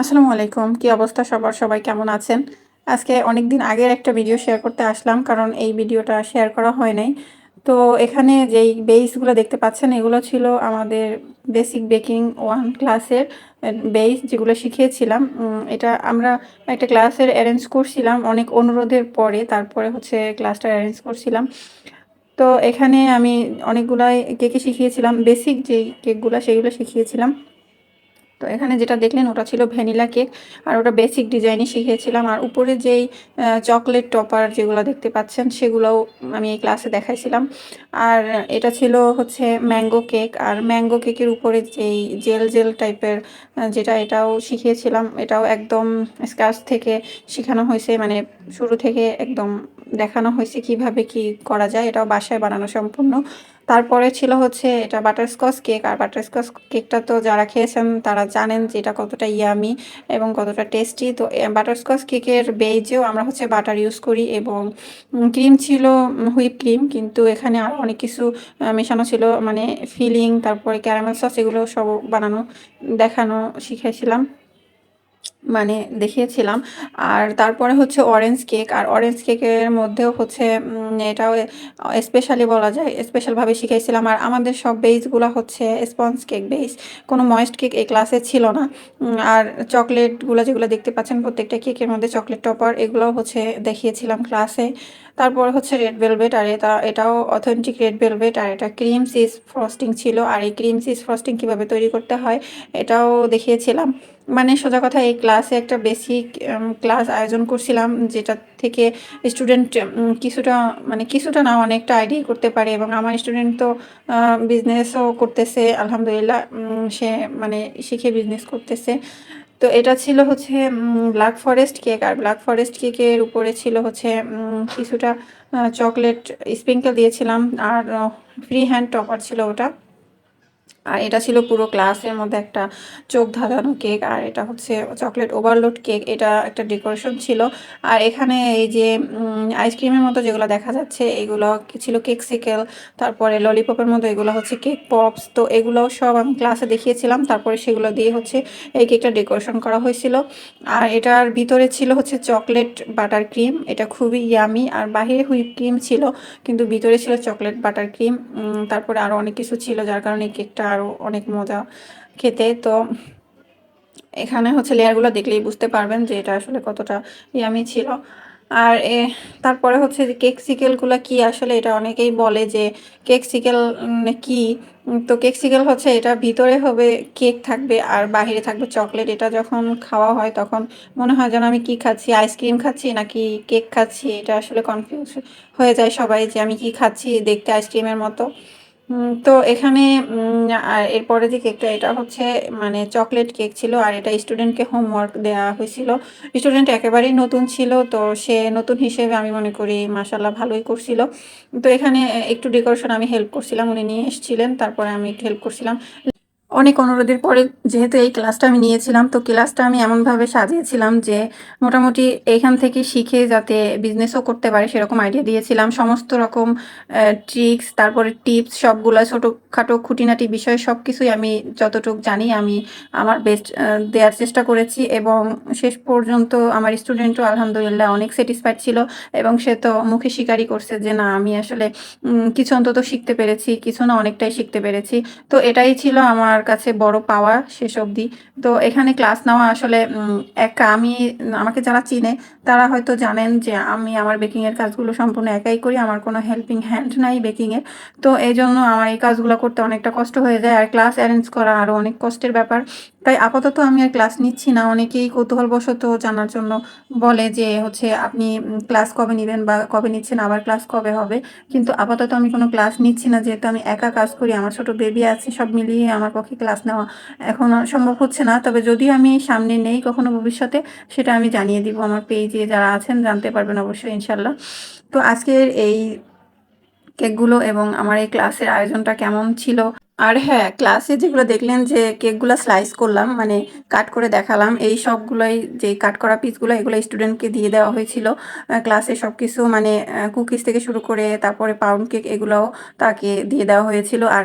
আসসালামু আলাইকুম। কি অবস্থা সবার? সবাই কেমন আছেন? আজকে অনেক দিন আগের একটা ভিডিও শেয়ার করতে আসলাম, কারণ এই ভিডিওটা শেয়ার করা হয় নাই। তো এখানে যেই বেসগুলো দেখতে পাচ্ছেন, এগুলো ছিল আমাদের বেসিক বেকিং ওয়ান ক্লাসের বেস যেগুলো শিখিয়েছিলাম। এটা আমরা একটা ক্লাসের অ্যারেঞ্জ করছিলাম অনেক অনুরোধের পরে, তারপরে হচ্ছে ক্লাসটা অ্যারেঞ্জ করছিলাম। তো এখানে আমি অনেকগুলাই কেকে শিখিয়েছিলাম বেসিক যেই কেকগুলো সেগুলো শিখিয়েছিলাম। তো এখানে যেটা দেখলেন, ওটা ছিল ভ্যানিলা কেক, আর ওটা বেসিক ডিজাইনই শিখিয়েছিলাম। আর উপরে যেই চকলেট টপার যেগুলো দেখতে পাচ্ছেন, সেগুলোও আমি এই ক্লাসে দেখাইছিলাম। আর এটা ছিল হচ্ছে ম্যাঙ্গো কেক আর ম্যাঙ্গো কেকের উপরে যেই জেল জেল টাইপের যেটা এটাও শিখিয়েছিলাম, এটাও একদম স্কার্চ থেকে শেখানো হয়েছে মানে শুরু থেকে একদম দেখানো হয়েছে কীভাবে কি করা যায়, এটাও বাসায় বানানো সম্পূর্ণ। তারপরে ছিল হচ্ছে এটা বাটারস্কচ কেক আর বাটারস্কচ কেকটা তো যারা খেয়েছেন তারা জানেন যে এটা কতটা ইয়ামি এবং কতটা টেস্টি তো বাটারস্কচ কেকের বেজেও আমরা হচ্ছে বাটার ইউজ করি এবং ক্রিম ছিল হুইপ ক্রিম কিন্তু এখানে আরও অনেক কিছু মেশানো ছিল মানে ফিলিং তারপরে ক্যারামেল সস এগুলো সব বানানো, দেখানো শিখেছিলাম মানে দেখিয়েছিলাম। আর তারপরে হচ্ছে অরেঞ্জ কেক আর অরেঞ্জ কেকের মধ্যেও হচ্ছে এটাও স্পেশালি বলা যায় স্পেশালভাবে শিখাইছিলাম। আর আমাদের সব বেসগুলো হচ্ছে স্পঞ্জ কেক বেস কোনো ময়েস্ট কেক এই ক্লাসে ছিল না। আর চকলেটগুলো যেগুলো দেখতে পাচ্ছেন প্রত্যেকটা কেকের মধ্যে চকলেট টপার এগুলোও হচ্ছে দেখিয়েছিলাম ক্লাসে তারপর হচ্ছে রেড ভেলভেট আর এটা, এটাও অথেন্টিক রেড ভেলভেট আর এটা ক্রিম চিজ ফ্রস্টিং ছিল। আর এই ক্রিম চিজ ফ্রস্টিং কীভাবে তৈরি করতে হয়, এটাও দেখিয়েছিলাম। মানে সোজা কথা, এই ক্লাসে একটা বেসিক ক্লাস আয়োজন করছিলাম, যেটা থেকে স্টুডেন্ট কিছুটা মানে কিছুটা না, অনেকটা আইডিয়া করতে পারে। এবং আমার স্টুডেন্ট তো বিজনেসও করতেছে, আলহামদুলিল্লাহ সে মানে শিখে বিজনেস করতেছে। তো এটা ছিল হচ্ছে ব্ল্যাক ফরেস্ট কেক আর ব্ল্যাক ফরেস্ট কেকের উপরে ছিল হচ্ছে কিছুটা চকলেট স্প্রিঙ্কেল দিয়েছিলাম, আর ফ্রি হ্যান্ড টপার ছিল ওটা। আর এটা ছিল পুরো ক্লাসের মধ্যে একটা চোখ ধাঁধানো কেক, আর এটা হচ্ছে চকলেট ওভারলোড কেক, এটা একটা ডেকোরেশন ছিল। আর এখানে এই যে আইসক্রিমের মতো যেগুলো দেখা যাচ্ছে, এগুলো ছিল কেক সিকেল তারপরে ললিপপের মতো এগুলো হচ্ছে কেক পপস, তো এগুলোও সব আমি ক্লাসে দেখিয়েছিলাম, তারপরে সেগুলো দিয়ে হচ্ছে এই কেকটা ডেকোরেশন করা হয়েছিল। আর এটার ভিতরে ছিল হচ্ছে চকলেট বাটার ক্রিম, এটা খুবই ইয়ামি আর বাহিরে হুইপ ক্রিম ছিল, কিন্তু ভিতরে ছিল চকলেট বাটার ক্রিম তারপরে আরও অনেক কিছু ছিল, যার কারণে কেকটা আরও অনেক মজা খেতে। তো এখানে হচ্ছে লেয়ারগুলো দেখলেই বুঝতে পারবেন যে এটা আসলে কতটা ইয়ামি ছিল। আর এ, তারপরে হচ্ছে যে কেক সিকেলগুলো কি? আসলে এটা অনেকেই বলে যে কেক সিকেল কি? তো কেক সিকেল হচ্ছে এটা ভিতরে হবে কেক থাকবে আর বাহিরে থাকবে চকলেট এটা যখন খাওয়া হয় তখন মনে হয় যেন আমি কি খাচ্ছি? আইসক্রিম খাচ্ছি নাকি কেক খাচ্ছি? এটা আসলে কনফিউজ হয়ে যায় সবাই যে আমি কি খাচ্ছি দেখতে আইসক্রিমের মতো। তো এখানে এরপরে যে কেকটা এটা হচ্ছে মানে চকলেট কেক ছিল, আর এটা স্টুডেন্টকে হোমওয়ার্ক দেওয়া হয়েছিল। স্টুডেন্ট একেবারেই নতুন ছিল, তো সে নতুন হিসেবে আমি মনে করি মাসাল্লাহ ভালোই করছিল। তো এখানে, একটু ডেকোরেশন আমি হেল্প করছিলাম, উনি নিয়ে এসেছিলেন, তারপরে আমি একটু হেল্প করছিলাম। অনেক অনুরোধের পরে যেহেতু এই ক্লাসটা আমি নিয়েছিলাম, তো ক্লাসটা আমি এমনভাবে সাজিয়েছিলাম যে মোটামুটি এইখান থেকে শিখে যাতে বিজনেসও করতে পারে সেরকম আইডিয়া দিয়েছিলাম। সমস্ত রকম ট্রিক্স তারপরে টিপস সবগুলো ছোটোখাটো খুঁটিনাটি বিষয় সব কিছুই আমি যতটুকু জানি আমি আমার বেস্ট দেওয়ার চেষ্টা করেছি এবং শেষ পর্যন্ত আমার স্টুডেন্টও আলহামদুলিল্লাহ অনেক স্যাটিসফাইড ছিল এবং সে তো মুখে স্বীকারই করছে যে না, আমি আসলে কিছু অন্তত শিখতে পেরেছি, কিছু না অনেকটাই শিখতে পেরেছি। তো এটাই ছিল আমার কাছে বড় পাওয়া শেষ অবধি। তো এখানে ক্লাস নেওয়া আসলে একা আমি, আমাকে যারা চিনে, তারা হয়তো জানেন যে আমি আমার বেকিংয়ের কাজগুলো সম্পূর্ণ একাই করি, আমার কোনো হেল্পিং হ্যান্ড নাই বেকিংয়ের তো এই জন্য আমার এই কাজগুলো করতে অনেকটা কষ্ট হয়ে যায়, আর ক্লাস অ্যারেঞ্জ করা আরও অনেক কষ্টের ব্যাপার। তাই আপাতত আমি আর ক্লাস নিচ্ছি না, অনেকেই কৌতূহলবশত জানার জন্য বলে যে হচ্ছে, আপনি ক্লাস কবে নেবেন বা কবে নিচ্ছেন, আবার ক্লাস কবে হবে? কিন্তু আপাতত আমি কোনো ক্লাস নিচ্ছি না, যেহেতু আমি একা কাজ করি, আমার ছোট বেবি আছে, সব মিলিয়ে আমার পক্ষে ক্লাস নেওয়া এখন সম্ভব হচ্ছে না। তবে যদি আমি সামনে নেই কখনো ভবিষ্যতে, সেটা আমি জানিয়ে দিব আমার পেজে যারা আছেন, জানতে পারবেন অবশ্যই ইনশাল্লাহ তো আজকের এই কেকগুলো এবং আমার এই ক্লাসের আয়োজনটা কেমন ছিল? আর হ্যাঁ ক্লাসে যেগুলো দেখলেন যে কেকগুলো স্লাইস করলাম মানে কাট করে দেখালাম, এই সবগুলোই যে কাট করা পিসগুলো এগুলো স্টুডেন্টকে দিয়ে দেওয়া হয়েছিল। ক্লাসে সব কিছু মানে কুকিজ থেকে শুরু করে তারপরে পাউন্ড কেক এগুলোও তাকে দিয়ে দেওয়া হয়েছিল। আর